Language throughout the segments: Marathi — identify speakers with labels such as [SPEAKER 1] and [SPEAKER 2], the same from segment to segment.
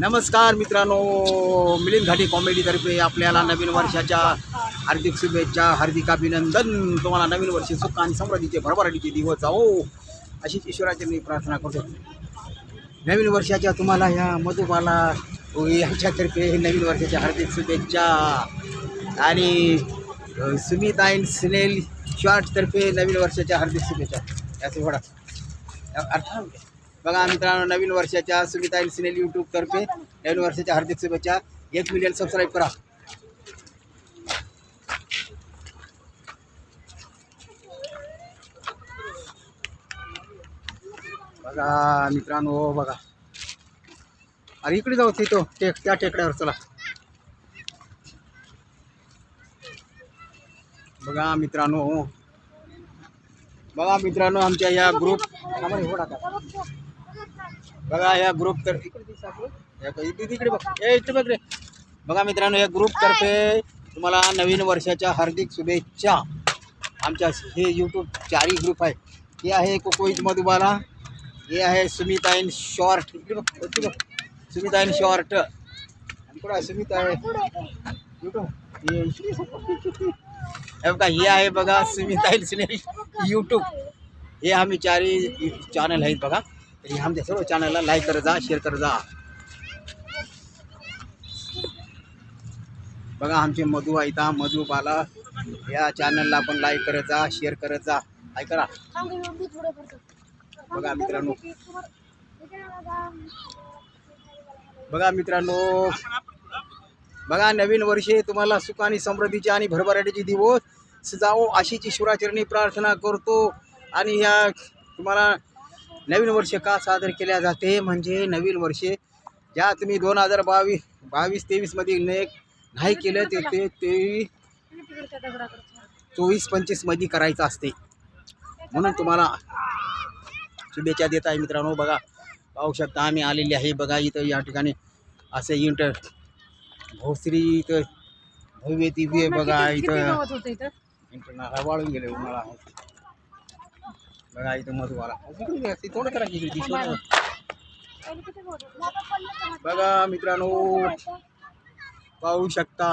[SPEAKER 1] नमस्कार मित्रांनो मिलिंद घाटी कॉमेडीतर्फे आपल्याला नवीन वर्षाच्या हार्दिक शुभेच्छा हार्दिक अभिनंदन. तुम्हाला नवीन वर्षी सुख आणि समृद्धीचे भरभराटीचे दिवस जाओ अशीच ईश्वराची मी प्रार्थना करतो. नवीन वर्षाच्या तुम्हाला ह्या मधुबाला हो, यांच्यातर्फे नवीन वर्षाच्या हार्दिक शुभेच्छा. आणि सुमित आईन स्नेल शॉर्टतर्फे नवीन वर्षाच्या हार्दिक शुभेच्छा. याचं थोडा अर्थ बघा मित्रांनो नवीन वर्षाच्या सुमिता अँड सिनेल यूट्यूबतर्फे नवीन वर्षाच्या हार्दिक शुभेच्छा. एक मिलियन सबस्क्राईब करा. बघा मित्रांनो बघा. अरे इकडे जाऊ तिथं टेक त्या टेकड्यावर चला. बघा मित्रांनो. बघा मित्रांनो आमच्या या ग्रुप बघा या ग्रुप तर इकडे बघ इकडे बघ रे. बघा मित्रांनो या ग्रुपतर्फे तुम्हाला नवीन वर्षाच्या हार्दिक शुभेच्छा. आमच्या हे यूट्यूब चारही ग्रुप आहे. हे आहे कोकोईज मधुबाला. हे आहे सुमिता इन शॉर्ट इकडे बघ बघ. सुमिता इन शॉर्ट आणि कुठं आहे सुमिता आहे यूट्यूब हे हे बघा हे आहे बघा सुमिता इन सिने यूट्यूब हे आम्ही चारही चॅनल आहेत बघा. आमच्या सर्व चॅनलला लाईक करत जा शेअर करत जा. बघा आमचे मधू आयता मधू पाला या चॅनलला पण लाईक करत जा शेअर करत जा. काय करा? बघा मित्रांनो. बघा मित्रांनो. बघा नवीन वर्षे तुम्हाला सुख आणि समृद्धीचे आणि भरभराटीचे दिवस सजावो. अशीच ईश्वराचरणी प्रार्थना करतो. आणि या तुम्हाला नवीन वर्ष का सादर केल्या जाते? म्हणजे नवीन वर्षे ज्या तुम्ही दोन हजार बावीस बावीस तेवीसमध्ये ने नाही केलं ते ते ते चोवीस पंचवीसमध्ये करायचं असते. म्हणून तुम्हाला शुभेच्छा देत आहे मित्रांनो. बघा पाहू शकता आम्ही आलेले आहे. बघा इथं या ठिकाणी असे इंटर भोसरी इथं भव्य दिव्य बघा इथं इंटर वाळून गेले उन्हाळा. बघा इथं मधुवाला करा की मित्रांनो पाहू शकता।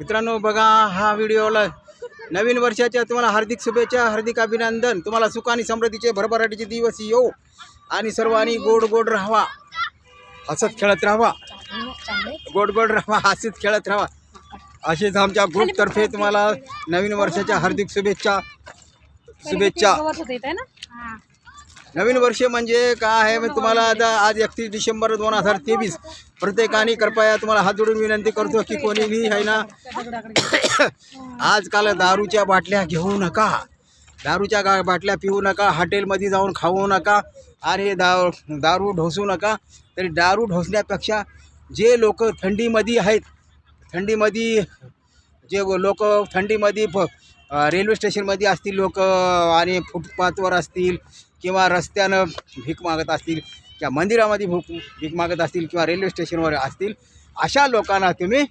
[SPEAKER 1] मित्रांनो बघा हा व्हिडिओला नवीन वर्षाच्या तुम्हाला हार्दिक शुभेच्छा हार्दिक अभिनंदन. तुम्हाला सुख आणि समृद्धीचे भरभराटीचे दिवस येऊ आणि सर्वांनी गोड गोड राहावा. हसत खेळत राहावा. गोड गोड राहावा हसत खेळत राहावा. असेच आमच्या ग्रुपतर्फे तुम्हाला नवीन वर्षाच्या हार्दिक शुभेच्छा शुभेच्छा. नवीन वर्ष म्हणजे काय आहे? मी तुम्हाला आता आज एकतीस डिसेंबर दोन हजार तेवीस प्रत्येकाने कृपया तुम्हाला हात जोडून विनंती करतो की कोणीही आहे ना आजकाल दारूच्या बाटल्या घेऊ नका. दारूच्या बाटल्या पिऊ नका हॉटेलमध्ये जाऊन खाऊ नका. आणि दा दारू ढोसू नका. तरी दारू ढोसण्यापेक्षा जे लोक थंडीमध्ये आहेत थंडीमध्ये जे लोक थंडीमध्ये फ रेल्वे स्टेशनमध्ये असतील लोक आणि फुटपाथवर असतील किंवा रस्त्यानं भीक मागत असतील किंवा मंदिरामध्ये भूक भीक मागत असतील किंवा रेल्वे स्टेशनवर असतील अशा लोकांना तुम्ही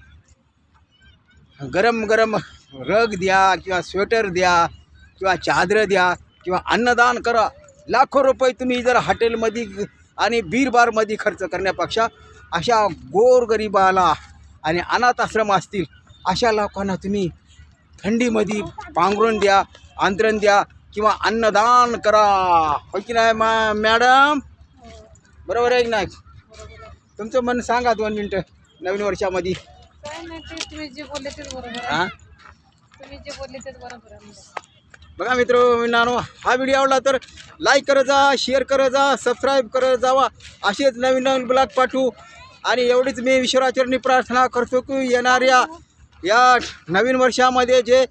[SPEAKER 1] गरम गरम रग द्या किंवा स्वेटर द्या किंवा चादरं द्या किंवा अन्नदान करा. लाखो रुपये तुम्ही जर हॉटेलमध्ये आणि बीर बारमध्ये खर्च करण्यापेक्षा अशा गोरगरिबाला आणि अनाथ आश्रम असतील अशा लोकांना तुम्ही थंडीमध्ये पांघरून द्या आंतरण द्या किंवा अन्नदान करा. हो की नाही मा मॅडम? बरोबर आहे की नाही? तुमचं मन सांगा दोन मिनटं नवीन वर्षामध्ये.
[SPEAKER 2] ते
[SPEAKER 1] हां
[SPEAKER 2] तुम्ही जे बोलले तेच बरोबर आहे.
[SPEAKER 1] बघा मित्र नानो हा व्हिडिओ आवडला तर लाईक करत जा शेअर करत जा सबस्क्राईब करत जावा. असेच नवीन नवीन ब्लॉग पाठवू. आणि एवढीच मी ईश्वराचरणी प्रार्थना करतो की येणाऱ्या या नवीन वर्षामध्ये जे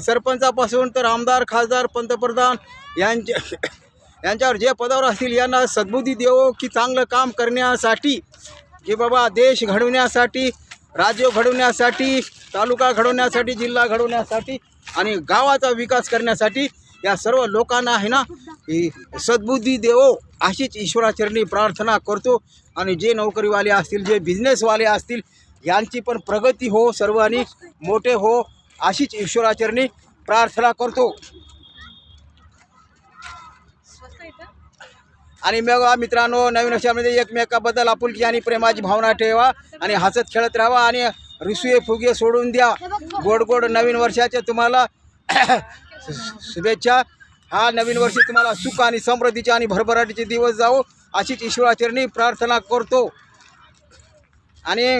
[SPEAKER 1] सरपंचापासून तर आमदार खासदार पंतप्रधान यांच्या यांच्यावर जे पदावर असतील यांना सद्बुद्धी देवो की चांगलं काम करण्यासाठी की बाबा देश घडवण्यासाठी राज्य घडवण्यासाठी तालुका घडवण्यासाठी जिल्हा घडवण्यासाठी आणि गावाचा विकास करण्यासाठी या सर्व लोकांना आहे ना ही सद्बुद्धी देवो अशीच ईश्वराचरणी प्रार्थना करतो. आणि जे नोकरीवाले असतील जे बिझनेसवाले असतील यांची पण प्रगती हो सर्वांनी मोठे हो अशीच ईश्वराचरणी प्रार्थना करतो. आणि मग मित्रांनो नवीन वर्षामध्ये एकमेकाबद्दल आपुलकी आणि प्रेमाची भावना ठेवा आणि हसत खेळत राहावा आणि रिसुये फुगे सोडून द्या. गोड गोड नवीन वर्षाच्या तुम्हाला शुभेच्छा. हा नवीन वर्ष तुम्हाला सुख आणि समृद्धीचे आणि भरभराटीचे दिवस जावो अशीच ईश्वराचरणी प्रार्थना करतो. आणि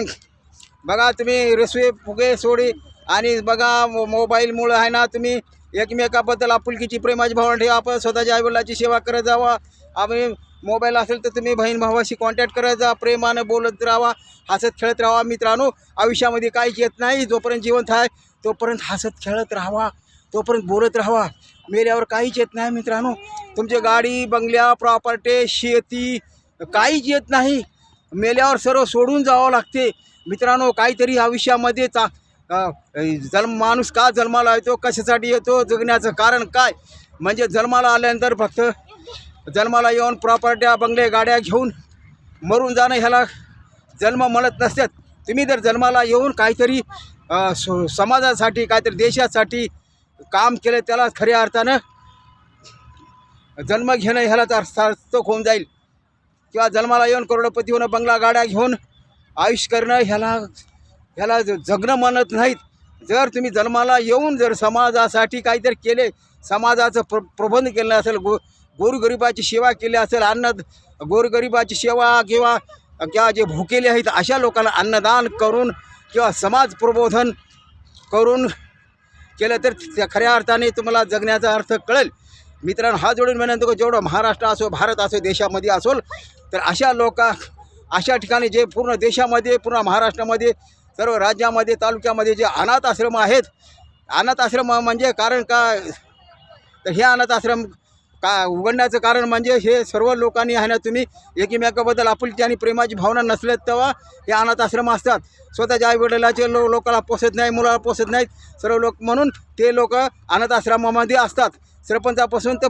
[SPEAKER 1] बघा तुम्ही रसवे फुगे सोडी आणि बघा मो मोबाईलमुळं आहे ना तुम्ही एकमेकाबद्दल आपुलकीची प्रेमाची भावना ठेवा आपण स्वतःच्या आईवडिलाची सेवा करत जावा. आम्ही मोबाईल असेल तर तुम्ही बहीण भावाशी कॉन्टॅक्ट करत जा प्रेमानं बोलत राहा हसत खेळत राहा. मित्रांनो आयुष्यामध्ये काहीच येत नाही. जोपर्यंत जिवंत आहे तोपर्यंत हसत खेळत राहावा तोपर्यंत बोलत राहावा मेल्यावर काहीच येत नाही मित्रांनो. तुमची गाडी बंगल्या प्रॉपर्टी शेती काहीच येत नाही. मेल्यावर सर्व सोडून जावं लागते. मित्रांनो काहीतरी आयुष्यामध्ये चा जन्म माणूस का जन्माला येतो? कशासाठी येतो? जगण्याचं कारण काय? म्हणजे जन्माला आल्यानंतर फक्त जन्माला येऊन प्रॉपर्ट्या बंगले गाड्या घेऊन मरून जाणं ह्याला जन्म म्हणत नसतात. तुम्ही जर जन्माला येऊन काहीतरी स- समाजासाठी काहीतरी देशासाठी काम केलं त्याला खऱ्या अर्थानं जन्म घेणं ह्याला तर सार्थक होऊन जाईल. किंवा जन्माला येऊन करोडपती होणं बंगला गाड्या घेऊन आयुष्य करणं ह्याला ह्याला ज- जगणं म्हणत नाहीत. जर तुम्ही जन्माला येऊन जर समाजासाठी काहीतरी केले समाजाचं प्र प्रबंध केलं असेल गो गोरगरिबाची सेवा केली असेल अन्न गोरगरिबाची सेवा किंवा किंवा जे भुकेले आहेत अशा लोकांना अन्नदान करून किंवा समाज प्रबोधन करून केलं तर त्या खऱ्या अर्थाने तुम्हाला जगण्याचा अर्थ कळेल. मित्रांनो हा जोडून विनंती करतो जेवढं महाराष्ट्र असो भारत असो देशामध्ये असोल तर अशा लोक अशा ठिकाणी जे पूर्ण देशामध्ये पूर्ण महाराष्ट्रामध्ये सर्व राज्यामध्ये तालुक्यामध्ये जे अनाथ आश्रम आहेत अनाथ आश्रम म्हणजे कारण का? तर हे अनाथ आश्रम का उघडण्याचं कारण म्हणजे हे सर्व लोकांनी आहे ना तुम्ही एकमेकाबद्दल आपुलकी आणि प्रेमाची भावना नसल्यात तेव्हा हे अनाथ आश्रम असतात. स्वतःच्या आईवडिलाचे लो लोकाला पोसत नाही मुलाला पोसत नाहीत. सर्व लोक म्हणून ते लोक अनाथ आश्रमामध्ये असतात. सरपंचापासून तर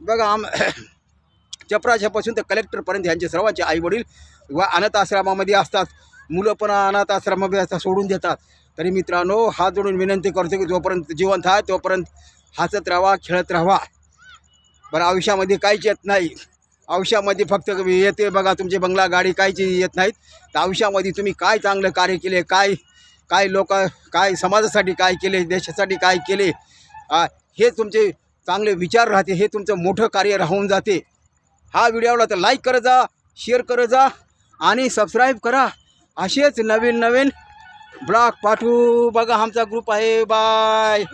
[SPEAKER 1] बघा आम चपराशापासून तर कलेक्टरपर्यंत ह्यांचे सर्वांचे आईवडील व अनाथ आश्रमामध्ये असतात. मुलं पण अनाथ आश्रमामध्ये असतात सोडून देतात. तरी मित्रांनो हात जोडून विनंती करतो की जोपर्यंत जिवंत आहे तोपर्यंत हसत राहा खेळत राहा. बरं आयुष्यामध्ये काहीच येत नाही. आयुष्यामध्ये फक्त येते बघा तुमचे बंगला गाडी काहीच येत नाहीत. तर आयुष्यामध्ये तुम्ही काय चांगलं कार्य केले काय काय लोक काय समाजासाठी काय केले देशासाठी काय केले? हे तुमचे चांगले विचार राहते हे तुमचं मोठं कार्य राहून जाते. हा व्हिडिओ आवडला तर लाईक करत जा शेअर करत जा आणि सबस्क्राईब करा. असेच नवीन नवीन ब्लॉग पाठवू. बघा आमचा ग्रुप आहे. बाय